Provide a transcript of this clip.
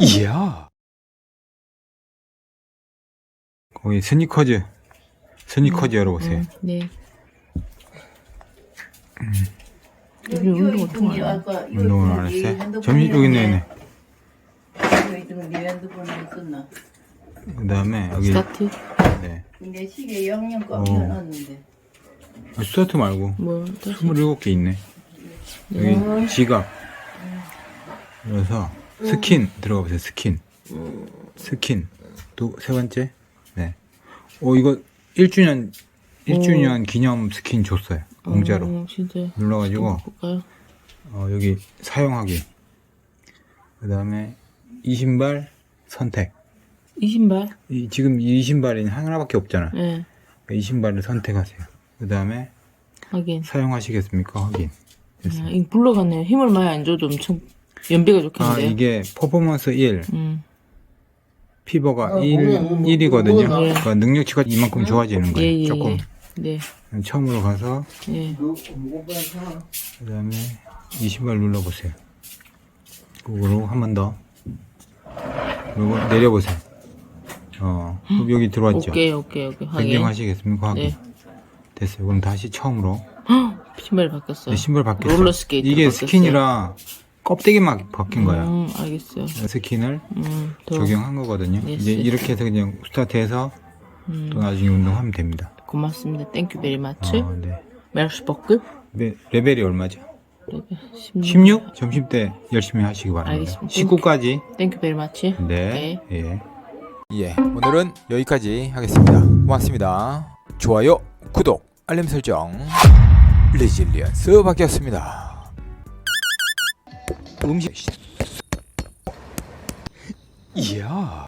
이야. 거기 스니커즈, 스니커즈 열어보세요. 음, 네. 여기 운동 어떤 거야? 운동을 안 했어요? 점심 여기 있네, 있네. 네? 그 다음에 여기, 스타트? 네. 근데 시계 영영 거 어. 해놨는데. 아, 스타트 말고, 뭐, 다시. 27개 있네. 여기 지갑. 그래서 스킨 들어가 보세요. 스킨. 스킨. 또 세 번째. 네. 오 이거 1주년 1주년 기념 스킨 줬어요. 공짜로. 어, 진짜. 눌러가지고 볼까요? 어, 여기 사용하기. 그다음에 이 신발 선택. 이 신발? 이, 지금 이 신발이 하나밖에 없잖아. 네. 이 신발을 선택하세요. 그다음에 하긴. 사용하시겠습니까? 확인. 아, 이 불러갔네요. 힘을 많이 안 줘도 엄청 연비가 아 좋겠는데요. 이게 퍼포먼스 1, 음. 피버가 1, 1이거든요. 네. 그러니까 능력치가 이만큼 좋아지는 예, 거예요. 예, 조금. 예. 네. 처음으로 가서 예. 그 다음에 이 신발 눌러보세요. 그리고 한번 더. 그리고 내려보세요. 어, 그럼 여기 들어왔죠? 오케이, 오케이, 오케이. 확인. 변경하시겠습니까? 확인. 네. 됐어요. 그럼 다시 처음으로. 신발이 바뀌었어요. 네, 신발 바뀌었어요. 롤러 스케이트 이게 바뀌었어요. 스킨이라 껍데기만 바뀐 거야. 음, 알겠어요. 스킨을 음, 더 적용한 거거든요. 네, 이제 네. 이렇게 해서 그냥 스타트해서 음, 또 나중에 운동하면 됩니다. 고맙습니다. 땡큐 베리 마츠. 어, 네. 메르시 버크. 레- 레벨이 얼마죠? 16. 16? 점심 때 열심히 하시기 바랍니다. 알겠습니다. 19까지. 땡큐 베리 마츠. 네. 예. 예, 오늘은 여기까지 하겠습니다. 고맙습니다. 좋아요, 구독, 알림 설정. 레질리언스 바뀌었습니다. 음식. 이야.